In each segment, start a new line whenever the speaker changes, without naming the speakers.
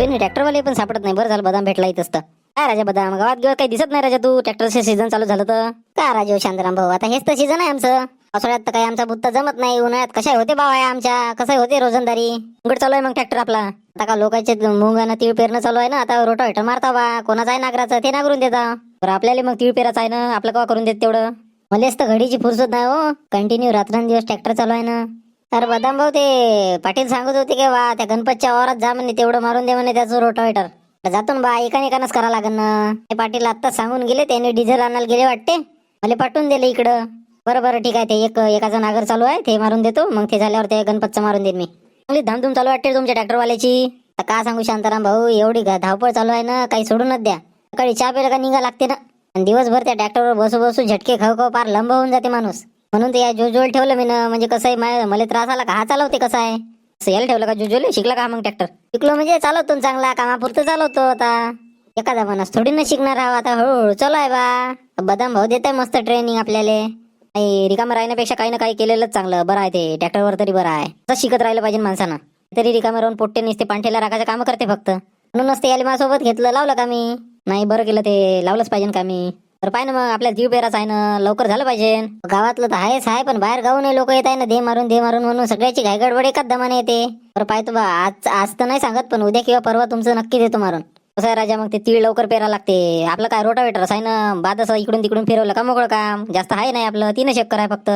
बहिणी ट्रॅक्टरवाले पण सापडत नाही. बरं झालं बदाम भेटला इथं तर. काय राजा बदाम? गावात गिवात काही दिसत नाही राजा तू. ट्रॅक्टरचे सीझन चालू झालं तर. का राजा हो शांताराम भाऊ? आता हेच तर सीझन आहे आमचं. पावसाळ्यात तर काही आमचा बुत्ता जमत नाही. उन्हाळ्यात कशा होते बाबा आमच्या? कसं होते रोजंदारी? उघड चालू आहे मग ट्रॅक्टर आपला. आता का लोकांचे मुंगानं तीळ पेरणं चालू आहे ना? आता रोटावेटर मारता बा. कोणाचा आहे नागराचं? ते नागरून देता. बरं आपल्याला मग तीळ पेराचं आहे ना? आपलं कवा करून देत तेवढं? मलेच तर घडीची फुरसत नाही हो. कंटिन्यू रात्रंदिवस ट्रॅक्टर चालू आहे ना. अरे बदाम भाऊ ते पाटील सांगत होते की वा त्या गणपतच्या वावरात जा म्हणे तेवढं मारून दे म्हणे त्याचं रोटावेटर. जातो ना बा एकाने एकानंच करा लागन. ना ते पाटील आत्ताच सांगून गेले त्याने डिझेल आणायला गेले वाटते. मला पाठवून दिले इकडं. बरं बरं ठीक आहे ते एक एकाचा नागर चालू आहे ते मारून देतो. मग ते झाल्यावर ते गणपतचं मारून देईन मी. चांगली धामधूम चालू वाटते तुमच्या ट्रॅक्टरवाल्याची. तर का सांगू शांताराम भाऊ एवढी धावपळ चालू आहे ना काही सोडूनच द्या. सकाळी चहा प्यायला का निघा लागते ना? आणि दिवसभर त्या ट्रॅक्टरवर बसू बसू झटके खाऊ खाऊ पार लंब होऊन जाते माणूस. म्हणून ते या जोजोल ठेवलं मी ना. म्हणजे कसं आहे मला त्रास आला का? हा चालवते कसं आहे? सेल ठेवलं का जोजोल शिकला का मग ट्रॅक्टर शिकलो म्हणजे चालवतो चांगला. कामापुरतं चालवतो आता. एखादा माणूस थोडी ना शिकणार आहो आता. हळूहळू चालू आहे बा. बदाम भाऊ देत आहे मस्त ट्रेनिंग आपल्याला. काही रिकामं राहण्यापेक्षा काही ना काही केलेलंच चांगलं. बरं आहे ते. ट्रॅक्टरवर तरी बरं आहे. तसं शिकत राहिलं पाहिजे माणसानं. तरी रिकामा राहून पोट्टे नसते पांठेला राखायचं काम करते फक्त. म्हणूनच ते याला माझ्यासोबत घेतलं. लावलं का मी? नाही बरं केलं ते. लावलंच पाहिजे का मी? तर पाय ना मग आपल्या जीव पेराच आहे ना लवकर झालं पाहिजे. गावातलं तर आहेच आहे पण बाहेर गावून लोक येत आहे ना दे मारून दे मारून म्हणून सगळ्याची घायगडबड एकाच दमाने येते. बरं पाहतो बा आज आज तर नाही सांगत पण उद्या किंवा परवा तुमचं नक्की देतो मारून. कसं आहे राजा मग ते तीळ लवकर पेरा लागते. आपलं काय रोटावेटर आहे ना बाद असं इकडून तिकडून फिरवलं का मोकळं काम? जास्त आहे नाही आपलं तीन चक्कर आहे फक्त.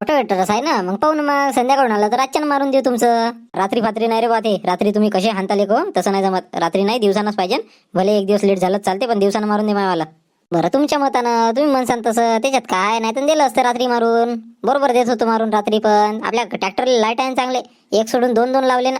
रोटावेटरच आहे ना मग पाहू ना मग संध्याकाळून आलं तर रातच्यानं मारून देऊ तुमचं. रात्री फात्री नाही रे बा ते. रात्री तुम्ही कसे हांताले को तसं नाही जमत. रात्री नाही दिवसानंच पाहिजे. भले एक दिवस लेट झालं चालते पण दिवसानं मारून दे मावाला. बरं तुमच्या मतानं तुम्ही म्हणसान तसं त्याच्यात काय नाही तर दिलं असतं रात्री मारून. बरोबर देत होतो मारून रात्री पण. आपल्या ट्रॅक्टरला लाइट आहे ना चांगले. एक सोडून दोन दोन लावले ना.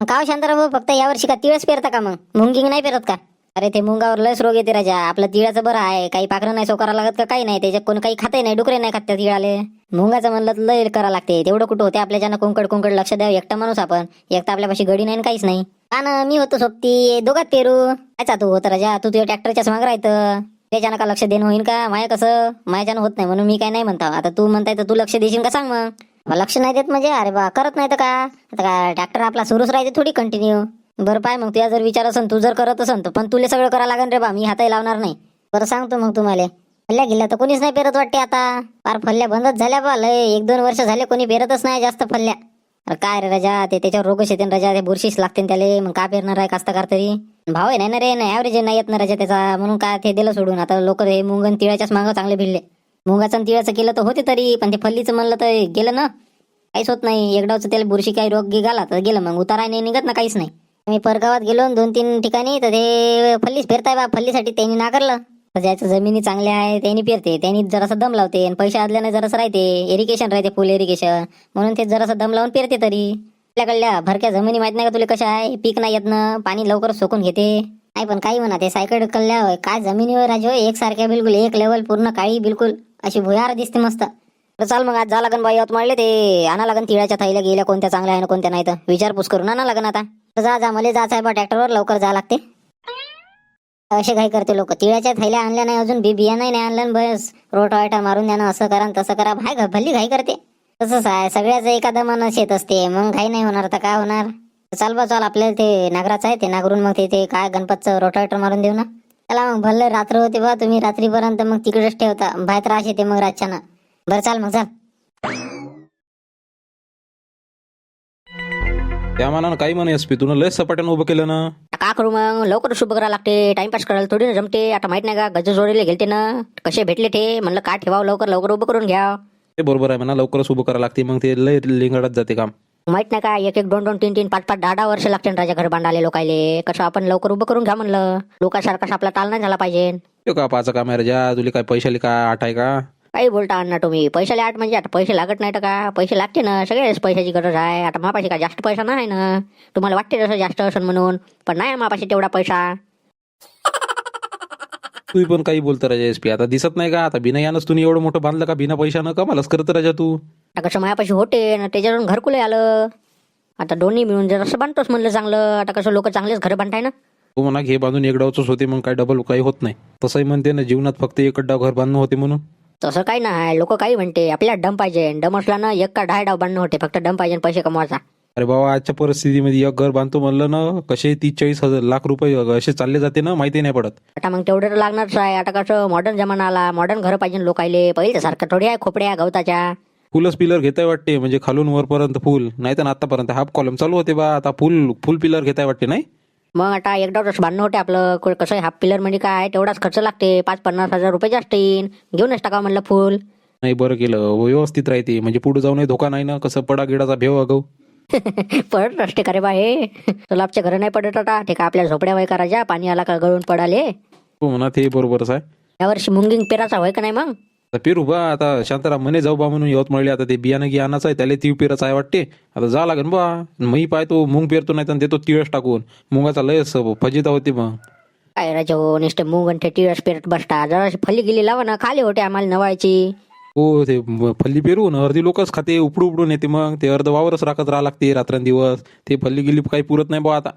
का हो शांताराम भाऊ फक्त यावर्षी का तिळच पेरता का मग? मुंगिंग नाही पेरत का? अरे ते मुंगावर लस रोग येते राजा. आपलं तिळाचं बरं आहे. काही पाखरं नाही सोकारा लागत का काही नाही. त्याच्यात कोण काही खाते नाही डुकरे नाही खात त्या तिळाले. मुंगाचं म्हणलं तर लय करा लागते. तेवढं कुठं होते आपल्याच्यानं कुंकड कुंकड लक्ष द्यावं एकटा माणूस आपण. एकटा आपल्यापाशी गडी नाही काहीच नाही. का ना मी होतो सोबती. दोघात पेरू. काय तू होत राजा? तू तुझ्या ट्रॅक्टरच्या माग राहतं. त्याच्यानं का लक्ष देणं होईन का? माया कसं? मायाच्यानं होत नाही म्हणून मी काय नाही म्हणता आता तू म्हणताय तर तू लक्ष देशील का सांग मग. लक्ष नाही देत म्हणजे? अरे बा करत नाही तर का? आता काय ट्रॅक्टर आपला सुरूच राहते थोडी कंटिन्यू बरं पाय मग तुझ्या जर विचार असन तू जर करत असन तर. पण तुला सगळं करा लागेल रे बा मी हाताही लावणार नाही. बरं सांगतो मग तुम्हाला. फल्ल्या गेल्या तर कोणीच नाही पेरत वाटते आता. फार फल्ल्या बंदच झाल्या बा लय. एक दोन वर्ष झाले कोणी पेरतच नाही जास्त फल्ल्या. काय रे रजा? ते त्याच्यावर रोगच येते रजा ते बुरशीच लागते त्याला त्याले. मग का पेरणार आहे कास्तकार तरी? भाव आहे नाही ना रे नाही ॲव्हरेज नाही येत ना राजा त्याचा. म्हणून काय ते दिलं सोडून? आता लोक हे मुंगन तिळाच्याच मागं चांगले भिडले. मुंगाचं आणि तिळाचं केलं तर होते तरी पण ते फल्लीचं म्हणलं तर गेलं ना. काहीच होत नाही. एकडावचं त्याला बुरशी काही रोग गेला तर गेलं. मग उतारा नाही निघत ना काहीच नाही. मी परगावात गेलो दोन तीन ठिकाणी तर ते फल्लीच फिरताय बा. फल्लीसाठी त्यांनी नाकारलं. म्हणजे ज्याचं जमिनी चांगल्या आहे त्यांनी पेरते त्यांनी जरासं दम लावते आणि पैसे आदल्याने जरासं राहते इरिगेशन राहते फुल इरिगेशन म्हणून ते जरासं दम लावून पेरते तरी. आपल्याकडल्या भरक्या जमिनी माहीत नाही का तुला कशा आहे? पीक नाही येत ना पाणी लवकर सोकून घेते. नाही पण काही म्हणा ते सायकल कल्ल्या होय. काय जमिनीवर राज एक सारख्या बिलकुल एक लेवल पूर्ण काळी बिलकुल. अशी भुयार दिसते मस्त. तर चाल मग आज जा लागन बाई मारले ते. आणा लागन तिळाच्या थाईला गेल्या कोणत्या चांगल्या आहे ना कोणत्या नाही तर. विचारपूस करून आणा लागन आता. जा जा मला जायचं आहे बा ट्रॅक्टरवर लवकर जा लागते. असे घाई करते लोक. तिळाच्या थैल्या आणल्या नाही अजून बी बिया नाही आणलं बस रोटावाटा मारून द्या ना असं करा तसं करा. भाय भल्ली घाई करते. तसंच आहे. सगळ्याच एखादा मनच येत असते. मग घाई नाही होणार तर काय होणार? चाल बा चाल. आपल्याला ते नागराचं आहे ते नागरून मग ते काय गणपतचं रोटावेटर मारून देऊ ना? चला मग भल्ले रात्र होते बा तुम्ही रात्रीपर्यंत मग तिकडेच ठेवता. बाहेर त्रास येते मग रातच्यानं. बरं चाल मग चाल.
त्या मानानं काही म्हणे एस पी तुला लय सपाट्यानं उभं केलं ना.
का करू मग? लवकर शुभ करायला लागते. टाइमपास करायला थोडी ना जमते. आता माहीत नाही का गज जोडीला गेलते ना. कसे भेटले ते? म्हणलं का ठेवावं लवकर? लवकर उभं करून घ्या.
ते बरोबर आहे म्हणा लवकरच उभं करावं लागते. मग ते लय लिंगाडत जाते काम.
माहीत नाही का एक एक दोन दोन तीन तीन पाच पाच दहा दहा वर्ष लागते ना राजा घर बांधाले लोकायले. कसं आपण लवकर उभं करून घ्या म्हणलं. लोकांसारखा आपला ताल नाही झाला पाहिजे.
ते का पाच काम आहे राजा तुला काय पैशाली का आठ आहे का?
काही बोलता अण्णा तुम्ही? पैशाले आठ म्हणजे आता पैसे लागत नाही तर का? पैसे लागते ना. सगळेच पैशाची गरज आहे. आता मापाशी का जास्त पैसा नाही ना? तुम्हाला वाटते तसं जास्त असेल म्हणून. पण नाही मापाशी तेवढा पैसा.
तू पण काही बोलतं राजा एस पी. आता दिसत नाही का? आता बिना यानंच तुम्ही एवढं मोठं बांधलं का? बिना पैशानं कमालच करत राजा तू.
आता कसं मायापाशी होते ना त्याच्यावरून घरकुले आलं. आता दोन्ही मिळून जर असं बांधतोच म्हणलं चांगलं आता कसं लोक चांगलेच घर बांधताय ना?
तू म्हणा घे बांधून एक डावचंच होते मग काय डबल काही होत नाही. तसंही म्हणते ना जीवनात फक्त एक डाव घर बांधणं होते म्हणून.
तसं काही नाही. लोक काही म्हणते आपल्याला डम पाहिजे. डम असला ना एक का दहा डाव बांधणं होते. फक्त डम पाहिजे पैसे कमवायचा.
अरे बाबा आजच्या परिस्थितीमध्ये एक घर बांधतो म्हणलं ना कसे तीस चाळीस हजार लाख रुपये असे चालले जाते ना माहिती नाही पडत.
आता मग तेवढं तर लागणारच आहे. आता कसं मॉडर्न जमाना आला. मॉडर्न घर पाहिजे लोकायले पहिले सारखं थोडी आहे खोपड्या गवताच्या.
फुलच पिलर घेताय वाटते. म्हणजे खालून वरपर्यंत फुल. नाही तर आतापर्यंत हाफ कॉलम चालू होते बा. आता फुल फुल पिलर घेताय वाटते नाही?
मग आता एकदा तसं बांधणं होते आपलं. को- कसं आहे हाफ पिलर म्हणजे काय? तेवढाच खर्च लागते. पाच पन्नास हजार रुपये जास्त येईन. घेऊनच टाका म्हणलं फुल
नाही बरं केलं. व्यवस्थित राहते. म्हणजे पुढे जाऊनही धोका नाही ना? कसं पडा गिडाचा भेव अगव
पडत रस्ते करे बा हे तलाबचे घर नाही पडत आता. ते का आपल्या झोपड्या वय करायच्या? पाणी आला का गळून पडाले?
हो म्हणा ते बरोबरच आहे.
यावर्षी मुंगिंग पेराचा होय का नाही मग?
आता पेरू बा आता शांताराम म्हणे जाऊ बा म्हणून यवतमाळले आता ते बियाणं आणायचं आहे त्याला तीळ पेराचं आहे वाटते. आता जा लागेल बा. मी पाहतो मुंग पेरतो नाही तर देतो तिळच टाकून. मुंगाचा लय फजिता होती मग.
काय राजा हो नुसते मुंग आणि ते टिळस पेरत बसता. जरा फल्ली गेली लावा ना खाली होते आम्हाला नवायची.
हो ते फल्ली पेरून अर्धी लोकच खाते उपडू उपडून येते मग. ते अर्ध वावरच राखत राहा लागते रात्रंदिवस. ते फल्ली गेली काही पुरत नाही बा आता.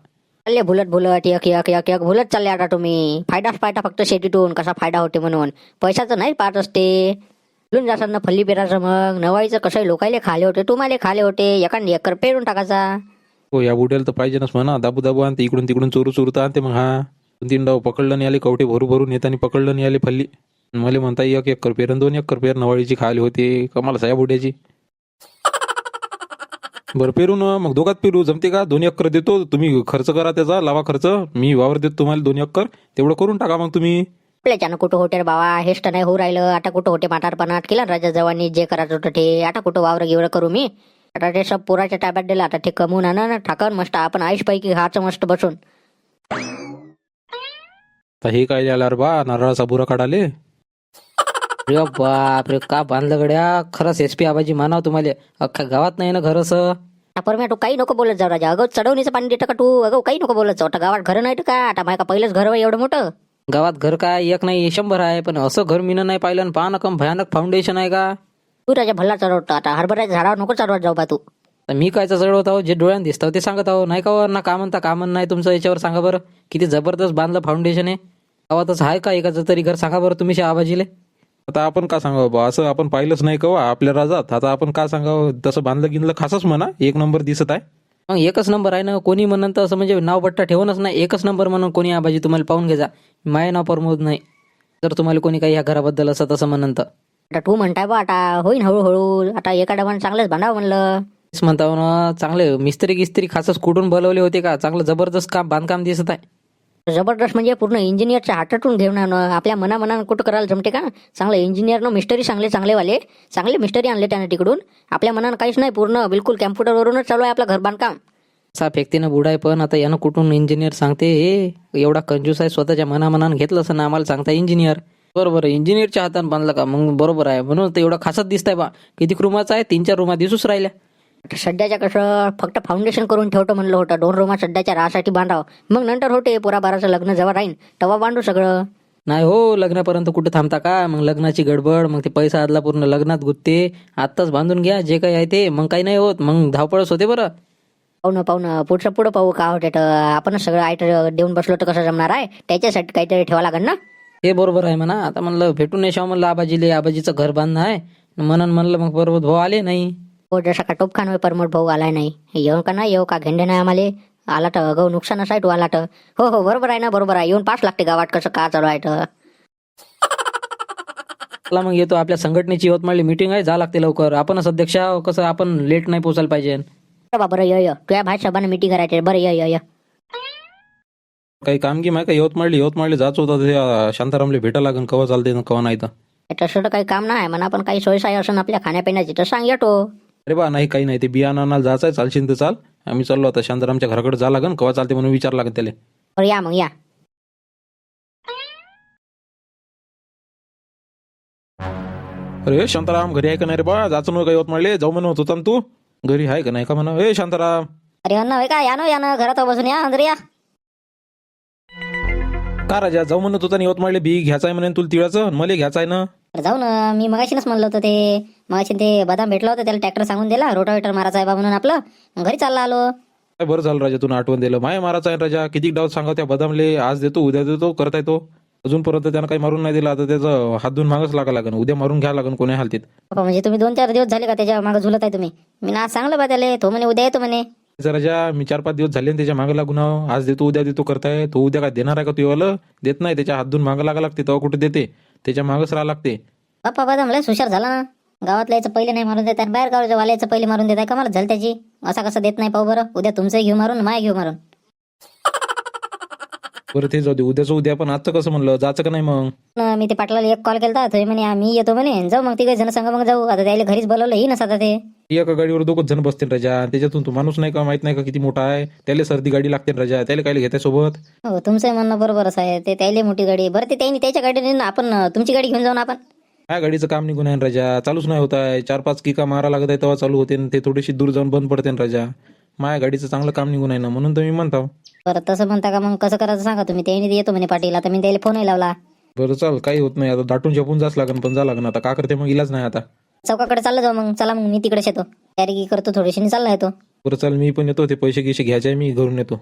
चालले भुलत भुलत एक एक एक एक भुलत चालले आता तुम्ही. फायदाच फायदा फक्त शेतीतून कसा फायदा होते म्हणून. पैशाचं नाही पाहत असते. भुलून जातात ना फल्ली पेराचं मग. नवाईचं कसं लोकायले खाले होते तुम्हाला खाले होते. एखादी एकर पेरून टाकायचा.
हो या बुड्याला तर पाहिजे नस म्हणा. दाबू दाबू आणते इकडून तिकडून चोरू चोरू आणते मग हा. दोन तीन डाव हो, पकडलं नाही आले कवटे भरू भरून येतानी पकडलं नाही आले फल्ली. मला म्हणता एक एकर पेर दोन एकर पेर नवाळीची खाली होती. कमाल साया बुड्याची बरं पेरू ना मग दोघात पेरू जमते का? दोन एकर देतो तुम्ही खर्च करा त्याचा लावा खर्च मी वावर देतो तुम्हाला दोन एकर तेवढं करून टाका मग तुम्ही.
आपल्याच्यानं कुठं रे बाबा? हेच तर नाही होऊ राहिलं. आता कुठं होते म्हातारपणात? केला राजा जवानी जे करायचं होतं ते. आता कुठं वावर गिवर करू मी? आता ते सब पोराच्या ताब्यात दिलं आता ते कमवून आणा ना टाकन मस्त. आपण आईश पैकी खायचं मस्त बसून.
हे काय आला रे बा? नारळाचा बुरा काढाले.
अरे बाप रे का बांधलं गड्या खरंच एस पी आबाजी मानाव तुम्हाला. अख्ख्या गावात नाही ना घर असं
परम्या तू काही नको बोलत जाऊ राजा. अगं चढवणीचं पाणी देतं का तू? अगं काही नको बोलत जाऊ. आता गावात घर नाही का? आता माझ्या पहिलंच घर आहे एवढं मोठं?
गावात घर काय? एक नाही शंभर आहे. पण असं घर मीनं नाही पाहिलं आणि पाहा कम भयानक फाउंडेशन आहे का?
तू राजा भल्ला चढवतो. आता हरभऱ्याच्या झाडावर नको चढवत जाऊ बा तू.
तर मी कायचं चढवत आहो? जे डोळ्यात दिसतं ते सांगत आहो. नाही का ना का म्हणता का म्हण नाही तुमचं याच्यावर? सांगा बरं. किती जबरदस्त बांधलं फाउंडेशन आहे. गावातच आहे का एकाचं तरी घर? सांगा बरं तुम्ही शा आबाजीले.
आता आपण का सांगावं बा? असं आपण पाहिलंच नाही कवा आपल्या राजात. आता आपण का सांगावं? तसं बांधलं गिनलं खासच म्हणा. एक नंबर दिसत आहे.
मग एकच नंबर आहे ना कोणी म्हणून तर असं म्हणजे नाव बट्टा ठेवूनच नाही. एकच नंबर म्हणून कोणी आबाजी तुम्हाला पाहून घ्या माय नाव प्रमोद नाही. जर तुम्हाला कोणी काही ह्या घराबद्दल असं तसं म्हणून तर.
आता तू म्हणताय बा आता होईन हळूहळू. आता एका डबान चांगलंच बांधावं म्हणलं.
तेच म्हणता ना चांगले मिस्त्री गिस्त्री खासच कुठून बोलवले होते का? चांगलं जबरदस्त काम बांधकाम दिसत आहे.
जबरदस्त म्हणजे पूर्ण इंजिनियरच्या हातातून घेऊन आपल्या मना मनानं कुठं करायला जमते का? चांगलं इंजिनियरनं मिस्टरी चांगले चांगलेवाले चांगले मिस्टरी आणले त्यानं तिकडून. आपल्या मनानं काहीच नाही पूर्ण बिलकुल कॅम्प्युटरवरूनच चालू आहे आपलं घर बांधकाम.
असा फेकतेनं बुडाय पण आता यानं कुठून इंजिनियर सांगते? हे एवढा कंजूस आहे स्वतःच्या मनामनानं घेतलं असं ना आम्हाला सांगता इंजिनियर. बरोबर इंजिनियरच्या हातानं बांधलं का? मग बरोबर आहे. म्हणून तर एवढा खासच दिसतंय बा. किती रूमाचा आहे? तीन चार रूमा दिसूच राहिल्या.
सध्याच्या कसं फक्त फाउंडेशन करून ठेवतो म्हणलं होतं. दोन रूमा सध्याच्या राहासाठी बांधावं. मग नंतर होते पोरा बाराचं लग्न जेव्हा राहीन तेव्हा बांधू सगळं.
नाही हो लग्नापर्यंत कुठे थांबता का? मग लग्नाची गडबड मग ते पैसा आदला पूर्ण लग्नात गुत्ते. आत्ताच बांधून घ्या जे काही आहे ते. मग काही नाही होत. मग धावपळच होते बरं.
पाहू ना पाहू ना पुढचं पुढं पाहू का होते तर. आपणच सगळं आयट देऊन बसलो तर कसं जमणार आहे? त्याच्यासाठी काहीतरी ठेवा लागेल ना?
हे बरोबर आहे म्हणा. आता म्हणलं भेटून नाही शाव म्हणलं आबाजीले. आबाजीचं घर बांधणं आहे. म्हणून म्हणलं मग बरोबर भाऊ आले नाही.
हो जसा का टोपखान होय परमोट भाऊ आलाय नाही। येऊ का नाही येऊ का घेंडे नाही आम्हाला आला तर अगं नुकसानच आहे तू आला तर हो हो बरोबर आहे ना बरोबर आहे। येऊन पास लागते गावात कसं का चालू आहे तर
चला मग येतो आपल्या संघटनेची यवतमाळी मीटिंग आहे जा लागते लवकर. आपणच अध्यक्ष आहो, कसं आपण लेट नाही पोचायला पाहिजे.
बरं बा बरं य य. तुझ्या भाई साहेबांना मिटिंग करायची. बरं य य य.
काही काम की माहिती का यवतमाळली यवतमाळली जाच होता ते अं, शांतारामले भेटा लागन कवा चालते ना कवा नाही तर.
तसं तर काही काम नाही म्हणा पण काही सोयीसाय असून आपल्या खाण्यापिण्याची तर सांग येतो
अरे बा नाही काही नाही ते बियाणं जायचं आहे चालशील तर चाल. आम्ही चाललो आता शांतारामच्या घराकडे जा लागन कवा चालते म्हणून विचार लागेल त्याला.
बरं या मग या.
अरे शांताराम घरी आहे का नाही रे बा? जायचं नव्हतं का यवतमाळले जाऊ म्हणत होता ना तू. घरी आहे का नाही का म्हणा? ए शांताराम.
अरे अन्न होय का? या ना या ना घरात बसून या अंदर या.
का राजा जाऊ म्हणत होता ना यवतमाळले बी घ्यायचं आहे म्हणे तुला तिळाचं मला घ्यायचं आहे ना?
अरे जाऊ ना. मी मगाशीनच म्हणलं होतं ते मगाशी ते बदाम भेटला होता त्याला ट्रॅक्टर सांगून दिला रोटावेटर मारायचा आहे बा म्हणून आपलं. मग घरी चालला आलो.
काय बरं झालं राजा तुला आठवण दिलं? माय मारायचं आहे राजा किती डाव सांगा त्या बदामले आज देतो उद्या देतो करता येतो अजूनपर्यंत त्यानं काही मारून नाही दिला आता त्याचं हात धुवून मागच लागा लागन उद्या मारून घ्या लागन कोणी हालतीत.
म्हणजे तुम्ही दोन चार दिवस झाले का त्याच्यामागे झुलत आहे तुम्ही? मी ना आज सांगलं बा त्याला तो म्हणे उद्या येतो म्हणे.
जरा ज्या मी चार पाच दिवस झाले ना त्याच्या मागं लागून. आहो. आज देतो उद्या देतो करताय. तो उद्या काय देणार आहे का तू देत नाही त्याच्या हातून मागं लागा लागते तेव्हा कुठे देते? त्याच्या मागच राहा लागते.
बाप्पा बदाम लय हुशार झाला ना. गावातल्या याचं पहिले नाही मारून देत आणि बाहेर गावच्या वाल्याचं पहिले मारून देत आहे कमाल झालं त्याची. असा कसं देत नाही पाहू बरं. उद्या तुमचंही घेऊ मारून माय घेऊ मारून.
बरं ते जाऊ दे. उद्याचं उद्या पण आजचं कसं म्हणलं? जायचं का नाही मग?
न, मी ते पाटलाला एक कॉल केला तो म्हणे आम्ही येतो म्हणे. जाऊ मग तिघे जण संग मग जाऊ. आता त्याला घरीच बोलवलं. ही नसता ते.
एका गाडीवर दोघच जण बसतील राजा. त्याच्यातून तू माणूस नाही का माहीत नाही का किती मोठा आहे. त्याला सर्दी गाडी लागते ना राजा. त्याला काय घेताय सोबत?
हो तुमचं म्हणणं बरोबरच आहे. ते त्याला मोठी गाडी बरं ते त्यांनी त्याच्या गाडीने ना आपण अं, तुमची गाडी घेऊन जाऊ ना आपण?
काय गाडीचं काम निघून आहे ना राजा. चालूच नाही होत आहे. चार पाच किका मारा लागत आहे तेव्हा चालू होते आणि ते थोडीशी दूर जाऊन बंद पडते ना राजा. माझ्या गाडीचं चांगलं काम निघून आहे ना. म्हणून तर मी म्हणतो.
बरं तसं म्हणता का मग? कसं करायचं सांगा तुम्ही? त्यांनी येतो म्हणे पाटील. आता मी त्याला फोनही लावला.
बरं चाल. काही होत नाही. आता दाटून झपून जाच लागन पण जा लागन. आता का करते मग? इलाज नाही आता.
चौकाकडे चालला जाऊ मग चला मग मी तिकडेच येतो. तयारी करतो थोडीशी चालला येतो.
बरं चाल मी पण येतो ते पैसे गिसे घ्यायचे आहे, मी घरून येतो.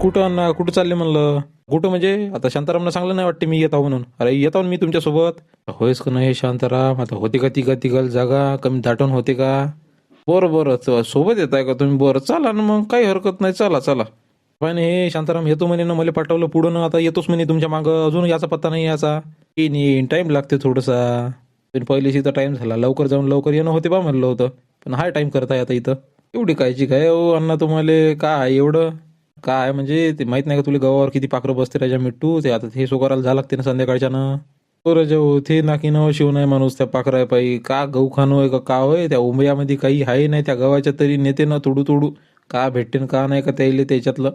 कुठं अण्णा कुठं चालले म्हणलं? कुठं म्हणजे? आता शांतारामनं सांगलं नाही वाटते मी येत आहो म्हणून. अरे येत आहो ना मी तुमच्यासोबत. होयस का नाही शांताराम? आता होते का तिघा तिघाल जागा? कमी दाटून होते का? बरं बरं च- सोबत येत आहे का तुम्ही? बरं चला ना मग काही हरकत नाही चला चला. पण हे शांताराम येतो म्हणे ना मला पाठवलं पुढं ना आता येतोच म्हणे तुमच्या मागं. अजून याचा पत्ता नाही याचा. येईन येईन टाईम लागते थोडासा. पण पहिल्याशी तर टाईम झाला. लवकर जाऊन लवकर येणं होते बा म्हणलं होतं. पण हाय टाईम करताय आता इथं. एवढी कायची काय हो अण्णा तुम्हाला? काय एवढं? काय म्हणजे ते माहीत नाही का तुला गावावर किती पाखरं बसते राजा मिट्टू? ते आता हे सोकाराला झालं लागते ना संध्याकाळच्यानं. बरं जाऊ ते नाकी नव शिव नाही माणूस त्या पाखराय पायी. का गहू खाणं आहे का का होय त्या उंबयामध्ये काही आहे नाही. त्या गव्हाच्या तरी नेते ना तोडू तोडू. का भेटते का नाही का त्याला त्याच्यातलं?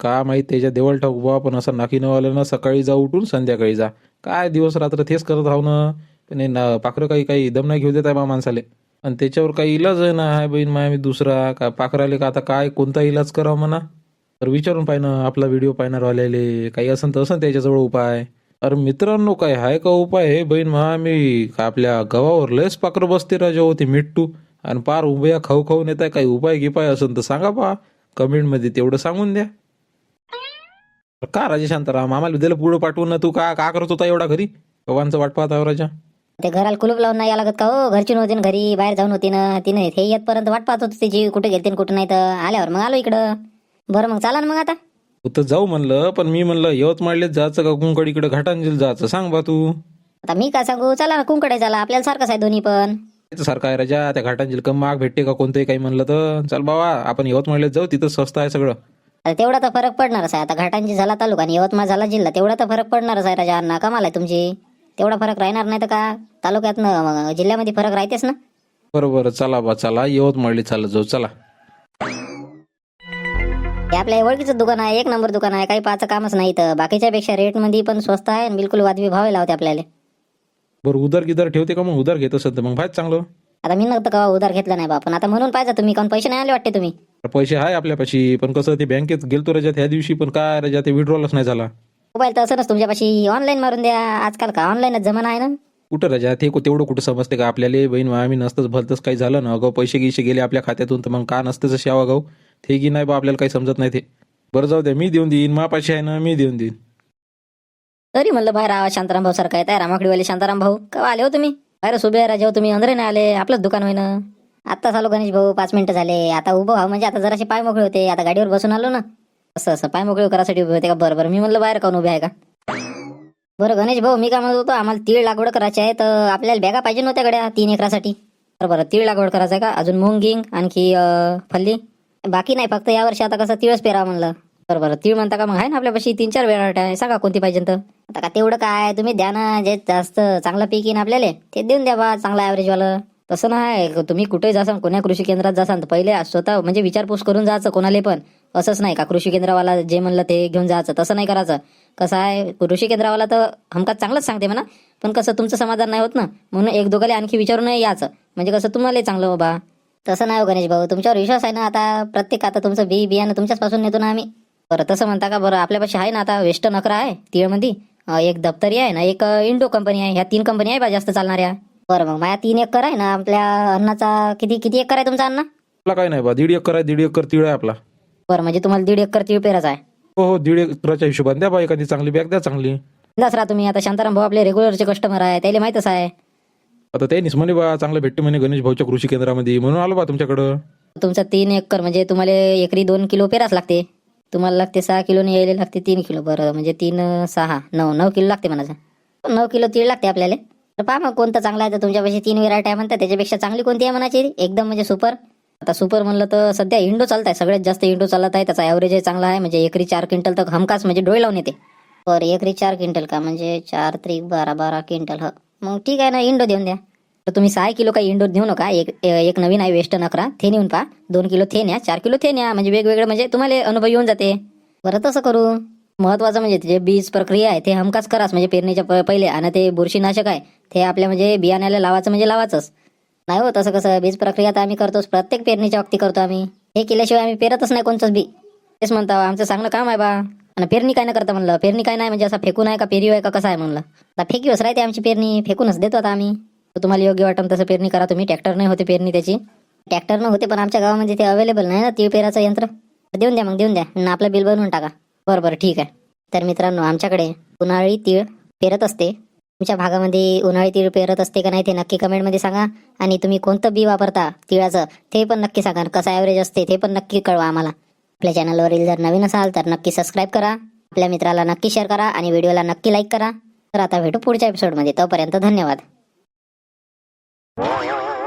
का माहीत त्याच्या देवळ ठाऊक बा पण असं नाकी नवालं ना सकाळी जा उठून संध्याकाळी जा. काय दिवस रात्र तेच करत राहू ना? पण हे ना पाखरं काही काही दम नाही घेऊ देत आहे बा माणसाले. आणि त्याच्यावर काही इलाज आहे ना हाय बहीण माय मी दुसरा का पाखराले का आता काय कोणता इलाज करावा म्हणा? तर विचारून पाहिनं आपला व्हिडिओ पाहणार वाल्याले काही असं तर असं त्याच्याजवळ उपाय. अरे मित्रांनो काय हाय का उपाय? हे बहीण महा मी का आपल्या गव्हावर लयच पाखरं बसते राजा होते मिट्टू. आणि पार उभ्या खाऊ खाऊन येत आहे काही उपाय गिपाय असेल तर सांगा पा कमेंटमध्ये तेवढं सांगून द्या. का राजा शांताराम? आम्हाला दिलं पुढं पाठवून ना तू का का करत होता एवढा घरी? गव्हांचं वाट पाहत आहे राजा.
ते घराला कुलूप लावून नाही यावं लागत का हो? घरची नव्हती ना घरी बाहेर जाऊन होती ना. तिने हे येतपर्यंत वाट पाहत होती तिची कुठे गेलते आणि कुठे नाही तर. आल्यावर मग आलो इकडं. बरं मग चाला ना मग आता.
तर जाऊ म्हणलं पण मी म्हणलं यवतमाळलेच जायचं का? कुंकडीकडे घाटांजल जायचं. सांग बा तू.
आता मी काय सांगू? चला ना कुंकडे चला. आपल्याला सारखंच आहे दोन्ही पण.
सारखं आहे राजा. त्या घाटांजल कम माग भेटते का? कोणतंही काही म्हणलं तर. चल बाबा आपण यवतमाळलेच जाऊ. तिथं स्वस्त आहे सगळं.
तेवढा तर फरक पडणारच आहे. आता घाटांची झाला तालुका आणि यवतमाळ झाला जिल्हा तेवढा तर फरक पडणारच आहे राजा. अण्णा कमाल आहे तुमची. तेवढा फरक राहणार नाही तर का? तालुक्यातनं मग जिल्ह्यामध्ये फरक राहतेच ना?
बरोबर चला बा चला. यवतमाळली चालत जाऊ चला.
हे आपल्या ओळखीचं दुकान आहे एक नंबर दुकान आहे. काही पाच कामच नाही तर बाकीच्या पेक्षा रेटमध्ये पण स्वस्त आहे आणि बिलकुल वाजवी भाव लावते आपल्याला.
बरं उदर गिदर ठेवते का मग? उदर घेत असेल तर मग फायच चांगलं.
आता मी नव्हतं का उधार घेतला नाही बा पण आता म्हणून पाहिजे. तुम्ही काऊन पैसे नाही आले वाटते तुम्ही?
पैसे आहे आपल्यापाशी पण कसं ते बँकेत गेलतो राजा त्या दिवशी पण काय राजा ते विड्रॉलच नाही झाला.
मोबाईल तर असंच तुमच्यापाशी ऑनलाईन मारून द्या. आजकाल का ऑनलाईनच जमाना आहे ना?
कुठं राजा ते को- तेवढं कुठं समजते का आपल्याला? बहीण आम्ही नसतंच भलतंच काही झालं ना? अगं पैसे गिसे गेले आपल्या खात्यातून तर मग का नसतंच शेवा गाव ते की नाही बा आपल्याला काही समजत नाही ते. बरं जाऊ द्या मी देऊन देईन. मापाशी आहे ना मी देऊन देईन.
तरी म्हणलं बाहेर आवा शांताराम भाऊ सारखं आहे त्या रामाकडीवाले शांताराम भाऊ. का आले हो तुम्ही? बाहेर उभे राजा हो तुम्ही अंदरे नाही आले आपलंच दुकान होईना. आत्ताच आलो गणेश भाऊ पाच मिनिटं झाले. आता उभं व्हा. म्हणजे आता जराशी पाय मोकळे होते. आता गाडीवर बसून आलो ना. असं असं. पाय मोकळे करासाठी उभे होते का? बरं बरं. मी म्हणलं बाहेर काऊन उभे आहे का? बरं गणेश भाऊ मी काय म्हणत होतो? आम्हाला तीळ लागवड करायची आहे. तर आपल्याला बॅगा पाहिजे नव्हत्या गड्या तीन एकरासाठी. बरं बरं. तीळ लागवड करायचं आहे का? अजून मुंगिंग आणखी फल्ली? बाकी नाही. फक्त या वर्षी आता कसं तीळच पेरा म्हणलं. बरं बरं. तीळ म्हणता का मग? आहे ना आपल्यापाशी तीन चार वेळा आहे. सांगा कोणती पाहिजे तर. आता का तेवढं काय? तुम्ही द्या ना. जे जास्त चांगलं पीक येईन आपल्याला ते देऊन द्या बा. चांगलं ॲव्हरेजवालं तसं नाही. तुम्ही कुठे जासान कोण्या कृषी केंद्रात जासान तर पहिले स्वतः म्हणजे विचारपूस करून जायचं कोणाला पण. असंच नाही का? कृषी केंद्रावाला जे म्हणलं ते घेऊन जायचं. तसं नाही करायचं. कसं आहे कृषी केंद्रावाला तर हमकाच चांगलंच सांगते म्हणा. पण कसं तुमचं समाधान नाही होत ना? म्हणून एक दोघाला आणखी विचारून यायचं. म्हणजे कसं तुम्हाला चांगलं बाबा. तसं नाही हो गणेश भाऊ. तुमच्यावर विश्वास आहे ना आता? प्रत्येक आता तुमचं बी बियाणं तुमच्याच पासून नेतो ना आम्ही. बरं तसं म्हणता का बरं? आपल्यापाशी आहे ना आता वेस्टर्न अकरा आहे तिळमध्ये एक दप्तरी आहे ना? एक इंडो कंपनी आहे. ह्या तीन कंपनी आहे बा जास्त चालणाऱ्या. बरं मग माझ्या तीन एकर आहे ना आपल्या अन्नाचा किती किती एकर आहे तुमचा अन्न?
आपला काय नाही बा दीड एकर आहे दीड एकर तीळ आहे आपला.
बरं म्हणजे तुम्हाला दीड एकर तीळ पेरायचा आहे.
हो हो दीड एकराच्या हिशोबाने द्या बा एखादी चांगली बॅग द्या चांगली.
दसरा तुम्ही आता शांताराम भाऊ आपले रेग्युलरचे कस्टमर आहे त्याला माहीतच आहे.
आता त्यांनीच म्हणे बा चांगलं भेटते म्हणे गणेश भाऊच्या कृषी केंद्रामध्ये म्हणून आलो बा तुमच्याकडं.
तुमचा तीन एकर म्हणजे तुम्हाला एकरी दोन किलो पेराच लागते. तुम्हाला लागते सहा किलोने यायला लागते तीन किलो बरं म्हणजे तीन अं, सहा नऊ नऊ किलो लागते म्हणायचं. नऊ किलो तीळ लागते आपल्याला. तर पहा मग कोणतं चांगलं आहे तर तुमच्यापाशी तीन व्हेरायटी आहे म्हणतात त्याच्यापेक्षा चांगली कोणती आहे म्हणायची एकदम म्हणजे सुपर आता सुपर म्हणलं तर सध्या इंडो चालत आहे सगळ्यात जास्त इंडो चालत आहे त्याचा ॲव्हरेज चांगला आहे म्हणजे एकरी चार क्विंटल तर हमखास म्हणजे डोळे लावून येते. बरं एकरी चार क्विंटल का? म्हणजे चार त्रिक बारा बारा क्विंटल ह. मग ठीक आहे ना इंडो देऊन द्या. तर तुम्ही सहा किलो काही इंडोर देऊ नका एक एक नवीन आहे वेस्टर्न अकरा थे नेऊन पहा दोन किलो थे न्या चार किलो थे न्या म्हणजे वेगवेगळे म्हणजे तुम्हाला अनुभव येऊन जाते. बरं तसं करू. महत्वाचं म्हणजे जे बीज प्रक्रिया आहे ते हमखास कराच. म्हणजे पेरणीच्या पहिले आणि ते बुरशीनाशक आहे ते आपल्या म्हणजे बियाण्याला लावायचं म्हणजे लावायचंच. नाही हो तसं कसं बीज प्रक्रिया तर आम्ही करतोच. प्रत्येक पेरणीच्या वक्ती करतो आम्ही. हे केल्याशिवाय आम्ही पेरतच नाही कोणतंच बी. तेच म्हणता आमचं चांगलं काम आहे बा. आणि पेरणी काय नाही करता म्हणलं. पेरणी काय नाही म्हणजे असं फेकून आहे का पेरीव आहे का कसं आहे म्हणलं. आता फेकीवच राहते आमची पेरणी. फेकूनच देतो आता आम्ही. तुम्हाला योग्य वाटतं तसं पेरणी करा तुम्ही. ट्रॅक्टर नाही होते पेरणी त्याची. ट्रॅक्टर न होते पण आमच्या गावामध्ये ते अवेलेबल नाही ना ते पेराचं यंत्र. देऊन द्या मग देऊन द्या. आपलं बिल बनवून टाका. बरं बरं ठीक आहे. तर मित्रांनो आमच्याकडे उन्हाळी तीळ पेरत असते. तुमच्या भागामध्ये उन्हाळी तीळ पेरत असते का नाही ते नक्की कमेंटमध्ये सांगा. आणि तुम्ही कोणतं बी वापरता तिळाचं ते पण नक्की सांगा. कसं ॲव्हरेज असते ते पण नक्की कळवा आम्हाला. आपल्या चॅनलवरील जर नवीन असाल तर नक्की सबस्क्राईब करा. आपल्या मित्राला नक्की शेअर करा आणि व्हिडिओला नक्की लाईक करा. तर आता भेटू पुढच्या एपिसोडमध्ये तोपर्यंत धन्यवाद.